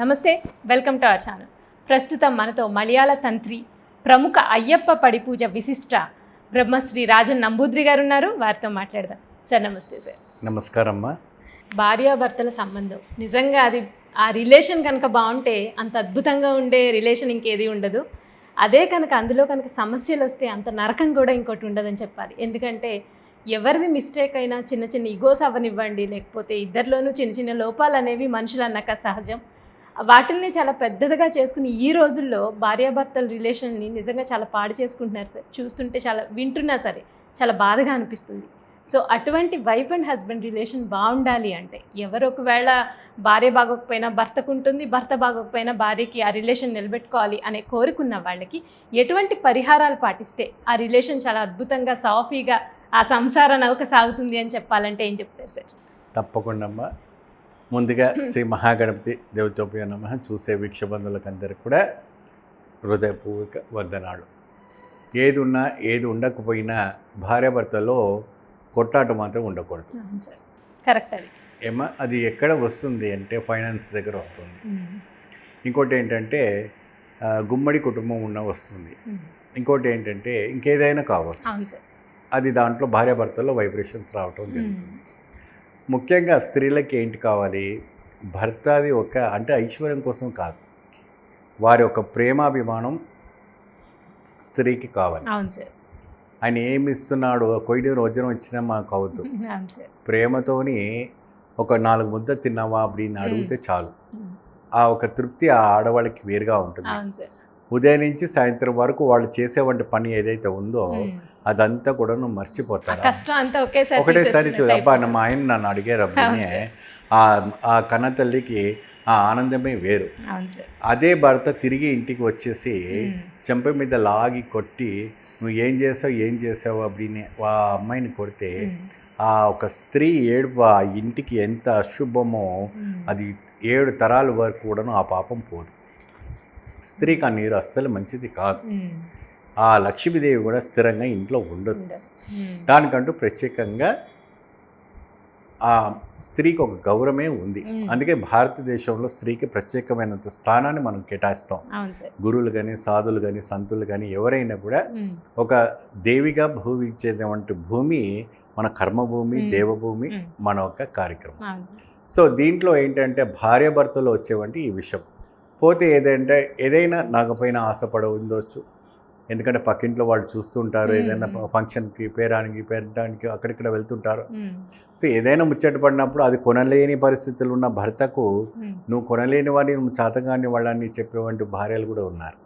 నమస్తే welcome to our channel. ప్రస్తుతం మనతో మలయాళ తంత్రి ప్రముఖ అయ్యప్ప పడి పూజ విశిష్ట బ్రహ్మశ్రీ రాజన్ నంబూద్రి గారు ఉన్నారు. వారితో మాట్లాడదాం. సార్ నమస్తే సార్. నమస్కారం అమ్మా భార్యాభర్తల సంబంధం. నిజంగా అది ఆ రిలేషన్ కనుక బాగుంటే అంత అద్భుతంగా ఉండే రిలేషన్ ఇంకేది ఉండదు. అదే కనుక అందులో కనుక సమస్యలు వస్తే అంత నరకం కూడా ఇంకోటి ఉండదని చెప్పాలి. ఎందుకంటే ఎవరిది మిస్టేక్ అయినా చిన్న చిన్న ఇగోస్ అవ్వనివ్వండి. లేకపోతే ఇద్దరిలోనూ చిన్న చిన్న లోపాలు అనేవి మనుషులు అన్నాక సహజం. వాటిల్ని చాలా పెద్దదిగా చేసుకుని ఈ రోజుల్లో భార్యాభర్తల రిలేషన్ని నిజంగా చాలా పాడు చేసుకుంటున్నారు సార్. చూస్తుంటే చాలా వింటున్నా సరే చాలా బాధగా అనిపిస్తుంది. సో అటువంటి వైఫ్ అండ్ హస్బెండ్ రిలేషన్ బాగుండాలి అంటే ఎవరు ఒకవేళ భార్య బాగోకపోయినా భర్తకు ఉంటుంది భర్త బాగోకపోయినా భార్యకి ఆ రిలేషన్ నిలబెట్టుకోవాలి అనే కోరుకున్న వాళ్ళకి ఎటువంటి పరిహారాలు పాటిస్తే ఆ రిలేషన్ చాలా అద్భుతంగా సాఫీగా ఆ సంసార నౌక సాగుతుంది అని చెప్పాలంటే ఏం చెప్తారు సార్? తప్పకుండా ముందుగా శ్రీ మహాగణపతి దేవతోపయ నమ. చూసే వీక్షబంధువులకు అందరికి కూడా హృదయపూర్వక వందనాలు. ఏది ఉన్నా ఏది ఉండకపోయినా భార్యాభర్తలో కొట్లాట మాత్రం ఉండకూడదు. కరెక్ట్ అది. ఏమా అది ఎక్కడ వస్తుంది అంటే ఫైనాన్స్ దగ్గర వస్తుంది. ఇంకోటి ఏంటంటే గుమ్మడి కుటుంబం ఉన్న వస్తుంది. ఇంకోటి ఏంటంటే ఇంకేదైనా కావచ్చు. అది దాంట్లో భార్యాభర్తల్లో వైబ్రేషన్స్ రావటం జరుగుతుంది. ముఖ్యంగా స్త్రీలకి ఏంటి కావాలి భర్తది ఒక అంటే ఐశ్వర్యం కోసం కాదు వారి యొక్క ప్రేమాభిమానం స్త్రీకి కావాలి అవును సార్ ఆయన ఏమి ఇస్తున్నాడు కొయ్యి వజ్రం ఇచ్చినా మాకు అవద్దు అవును సార్ ప్రేమతోని ఒక నాలుగు ముద్ద తిన్నావా அப்படின்னு అడిగితే చాలు ఆ ఒక తృప్తి ఆ ఆడవాళ్ళకి వేరుగా ఉంటుంది అవును సార్ ఉదయం నుంచి సాయంత్రం వరకు వాళ్ళు చేసేవంటి పని ఏదైతే ఉందో అదంతా కూడా నువ్వు మర్చిపోతారు ఒకటేసారి అబ్బా మా ఆయన నన్ను అడిగారు అబ్బాయి ఆ కన్న తల్లికి ఆ ఆనందమే వేరు. అదే భర్త తిరిగి ఇంటికి వచ్చేసి చెంప మీద లాగి కొట్టి నువ్వు ఏం చేసావు ఏం చేసావు? అప్పుడనే ఆ అమ్మాయిని కొడితే ఆ ఒక స్త్రీ ఏడుపు ఆ ఇంటికి ఎంత అశుభమో అది ఏడు తరాల వరకు కూడాను ఆ పాపం పోదు. స్త్రీకి ఆ నీరు అస్సలు మంచిది కాదు. ఆ లక్ష్మీదేవి కూడా స్థిరంగా ఇంట్లో ఉండదు. దానికంటూ ప్రత్యేకంగా ఆ స్త్రీకి ఒక గౌరవమే ఉంది. అందుకే భారతదేశంలో స్త్రీకి ప్రత్యేకమైనంత స్థానాన్ని మనం కేటాయిస్తాం గురువులు కానీ సాధులు కానీ సంతులు కానీ ఎవరైనా కూడా. ఒక దేవిగా భూమించేటువంటి భూమి మన కర్మభూమి. దేవభూమి. మన ఒక కార్యక్రమం సో దీంట్లో ఏంటంటే భార్యాభర్తలు వచ్చేవంటి ఈ విషయం పోతే ఏదంటే ఏదైనా నాకుపైన ఆశపడ ఉండొచ్చు ఎందుకంటే పక్కింట్లో వాళ్ళు చూస్తుంటారు. ఏదైనా ఫంక్షన్కి పేరానికి పేరడానికి అక్కడిక్కడ వెళ్తుంటారు. సో ఏదైనా ముచ్చట పడినప్పుడు అది కొనలేని పరిస్థితులు ఉన్న భర్తకు. నువ్వు కొనలేని వాడిని నువ్వు చేతగాని వాళ్ళని చెప్పేవంటి భార్యలు కూడా ఉన్నారు.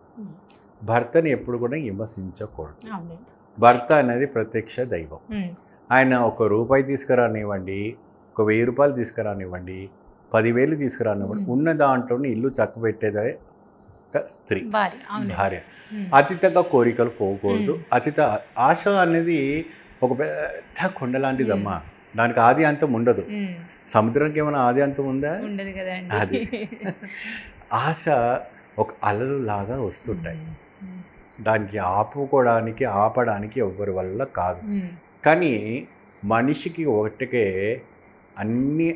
భర్తని ఎప్పుడు కూడా విమర్శించకూడదు భర్త అనేది ప్రత్యక్ష దైవం. ఆయన ఒక రూపాయి తీసుకురానివ్వండి ఒక వెయ్యి రూపాయలు తీసుకురానివ్వండి పదివేలు తీసుకురానివ్వండి మ్మ్. ఉన్న దాంట్లోనే ఇల్లు చక్కబెట్టేదే ఒక స్త్రీ. భార్య అతితగా కోరికలు పోకూడదు. అతిత ఆశ అనేది ఒక పెద్ద కొండ లాంటిదమ్మా. దానికి ఆది అంతం ఉండదు. సముద్రానికి ఏమైనా ఆది అంతం ఉందా? ఉండదు అది. ఆశ ఒక అలలు లాగా వస్తుంటాయి దానికి ఆపుకోవడానికి ఆపడానికి ఎవరి వల్ల కాదు. కానీ మనిషికి ఒకటికే అన్ని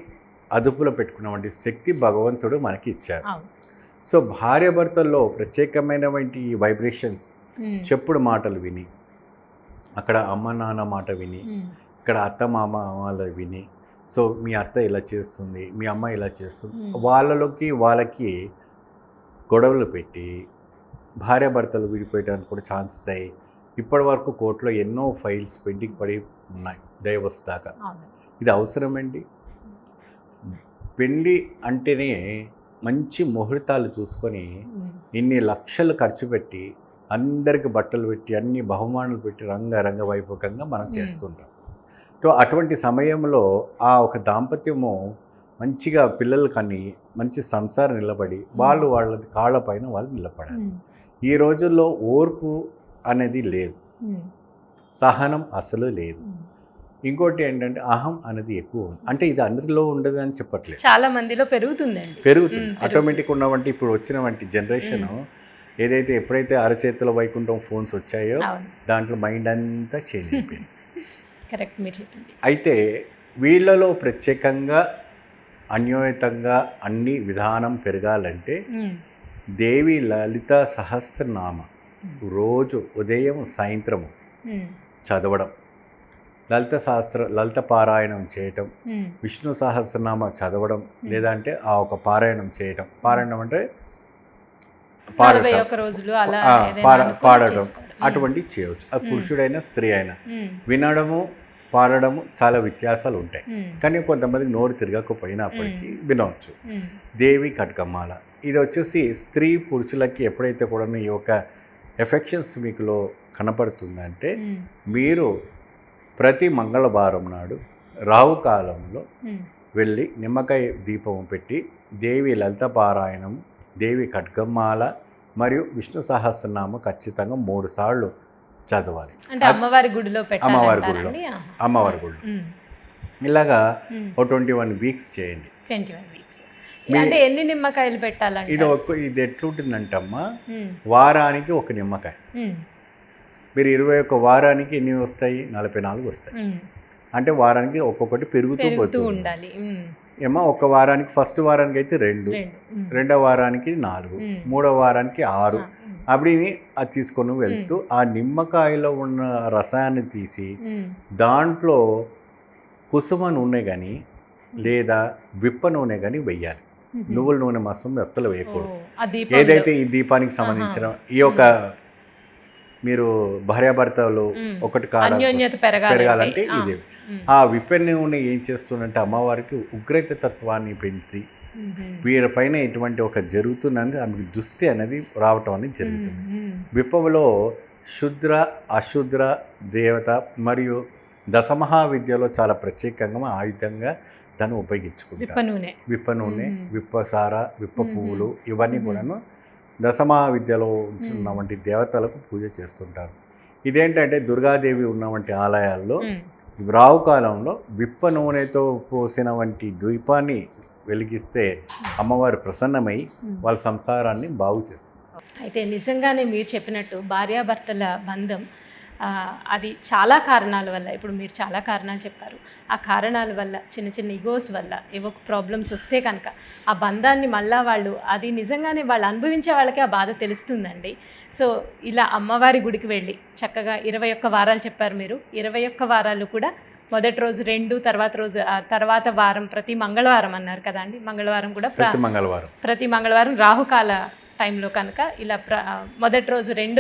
అదుపులో పెట్టుకున్నటువంటి శక్తి భగవంతుడు మనకి ఇచ్చారు సో భార్యాభర్తల్లో ప్రత్యేకమైనటువంటి ఈ వైబ్రేషన్స్. చెప్పుడు మాటలు విని అక్కడ అమ్మ నాన్న మాట విని. ఇక్కడ అత్త మామ వాళ్ళ విని సో మీ అత్త ఇలా చేస్తుంది మీ అమ్మ ఇలా చేస్తుంది. వాళ్ళలోకి వాళ్ళకి గొడవలు పెట్టి భార్యాభర్తలు విడిపోయడానికి కూడా ఛాన్సెస్ అయ్యి ఇప్పటి వరకు కోర్టులో ఎన్నో ఫైల్స్ పెండింగ్ పడి ఉన్నాయి అవును ఇది అవసరమండి పెళ్ళి అంటేనే మంచి ముహూర్తాలు చూసుకొని. ఇన్ని లక్షలు ఖర్చు పెట్టి అందరికి బట్టలు పెట్టి అన్ని బహుమానాలు పెట్టి రంగరంగ వైభోగంగా మనం. చేస్తుంటాం సో అటువంటి సమయంలో ఆ ఒక దాంపత్యము మంచిగా పిల్లలు కని మంచి సంసారం నిలబడి వాళ్ళు వాళ్ళ కాళ్ళపైన వాళ్ళు నిలబడాలి. ఈ రోజుల్లో ఓర్పు అనేది లేదు. సహనం అసలు లేదు. ఇంకోటి ఏంటంటే అహం అనేది ఎక్కువ ఉంది. అంటే ఇది అందరిలో ఉండదు అని చెప్పట్లేదు. చాలా మందిలో పెరుగుతుందండి. పెరుగుతుంది. మ్మ్, ఆటోమేటిక్ ఉన్నవంటి ఇప్పుడు వచ్చినవంటి జనరేషన్ ఏదైతే ఎప్పుడైతే అరచేతిలో వైకుంఠం ఫోన్స్ వచ్చాయో దాంట్లో మైండ్ అంతా చేంజ్ అయిపోయింది. కరెక్ట్ మీరు చెప్పింది. అయితే వీళ్ళలో ప్రత్యేకంగా అన్యోన్యతంగా అన్ని విధానం పెరగాలంటే దేవి లలిత సహస్రనామ రోజు ఉదయం సాయంత్రము చదవడం. లలిత శాస్త్ర లలిత పారాయణం చేయటం విష్ణు సహస్రనామ చదవడం లేదంటే ఆ ఒక పారాయణం చేయటం. పారాయణం అంటే పాడటం. పాడటం. అటువంటివి చేయవచ్చు. అది పురుషుడైనా స్త్రీ అయినా. వినడము పాడడము చాలా వ్యత్యాసాలు ఉంటాయి. కానీ కొంతమందికి నోరు తిరగకపోయినప్పటికీ వినవచ్చు. దేవి కట్కమ్మాల ఇది వచ్చేసి స్త్రీ పురుషులకి ఎప్పుడైతే కూడా ఈ యొక్క ఎఫెక్షన్స్ మీకులో కనపడుతుందంటే మీరు ప్రతి మంగళవారం నాడు రాహు కాలంలో ఉమ్, వెళ్ళి నిమ్మకాయ దీపం పెట్టి దేవి లలిత పారాయణం దేవి ఖడ్గమాల మరియు విష్ణు సహస్రనామం ఖచ్చితంగా మూడు సార్లు చదవాలి. అమ్మవారి గుడిలో అమ్మవారి గుడిలో. పెట్టాలి అమ్మవారి గుడి ఇలాగా ఒక ట్వంటీ వన్ వీక్స్ చేయండి. Twenty one weeks. మీ- అంటే ఎన్ని నిమ్మకాయలు పెట్టాలంటే ఇది ఒక్క ఇది ఎట్లుంటుందంటమ్మా? వారానికి ఒక నిమ్మకాయ. మీరు ఇరవై ఒక్క వారానికి ఎన్ని వస్తాయి? నలభై నాలుగు వస్తాయి. అంటే వారానికి ఒక్కొక్కటి పెరుగుతూ పోతుంది ఉండాలి. ఏమో ఒక వారానికి ఫస్ట్ వారానికి అయితే రెండు. రెండు వారానికి నాలుగు. మూడో వారానికి ఆరు. అప్పుడు అది తీసుకొని వెళ్తూ ఆ నిమ్మకాయలో ఉన్న రసాయన్ని తీసి దాంట్లో కుసుమ నూనె కానీ లేదా విప్ప నూనె కానీ వెయ్యాలి. నువ్వుల నూనె మాసం అస్సలు ఓ, వేయకూడదు. ఏదైతే ఈ దీపానికి సంబంధించిన ఈ యొక్క మీరు భార్యాభర్తలు. ఒకటి పెరగాలి పెరగాలంటే. ఇది. ఆ నూనె ఏం చేస్తుందంటే అమ్మవారికి ఉగ్రత తత్వాన్ని పెంచి వీరిపైన ఎటువంటి ఒక జరుగుతుందని ఆమెకు దృష్టి అనేది రావటం అనేది జరుగుతుంది. విప్పవలో శుద్ర అశుద్ర దేవత మరియు దశమహావిద్యలో చాలా ప్రత్యేకంగా ఆయుధంగా దాన్ని విప్ప ఉపయోగించుకుంటారు నూనె. విప్ప నూనె. విప్ప సార విప్ప. పువ్వులు ఇవన్నీ. కూడాను దశమహావిద్యలో ఉన్న మ్మ్. వంటి దేవతలకు పూజ చేస్తుంటారు ఇదేంటంటే దుర్గాదేవి ఉన్న వంటి ఆలయాల్లో రావు కాలంలో విప్ప నూనెతో పోసిన వంటి ద్వీపాన్ని వెలిగిస్తే అమ్మవారు ప్రసన్నమై. వాళ్ళ సంసారాన్ని బాగు చేస్తుంది అయితే నిజంగానే మీరు చెప్పినట్టు భార్యాభర్తల బంధం అది చాలా కారణాల వల్ల ఇప్పుడు మీరు చాలా కారణాలు చెప్పారు. ఆ కారణాల వల్ల చిన్న చిన్న ఇగోస్ వల్ల ఏవో ప్రాబ్లమ్స్ వస్తే కనుక ఆ బంధాన్ని మళ్ళా వాళ్ళు అది నిజంగానే వాళ్ళు అనుభవించే వాళ్ళకి ఆ బాధ తెలుస్తుందండి. సో ఇలా అమ్మవారి గుడికి వెళ్ళి చక్కగా ఇరవై ఒక్క వారాలు చెప్పారు మీరు. ఇరవై ఒక్క వారాలు కూడా మొదటి రోజు రెండు తర్వాత రోజు తర్వాత వారం ప్రతి మంగళవారం అన్నారు కదా అండి. మంగళవారం కూడా ప్ర- ప్రతి మంగళవారం. ప్రతి మంగళవారం రాహుకాల టైంలో కనుక ఇలా ప్ర మొదటి రోజు రెండు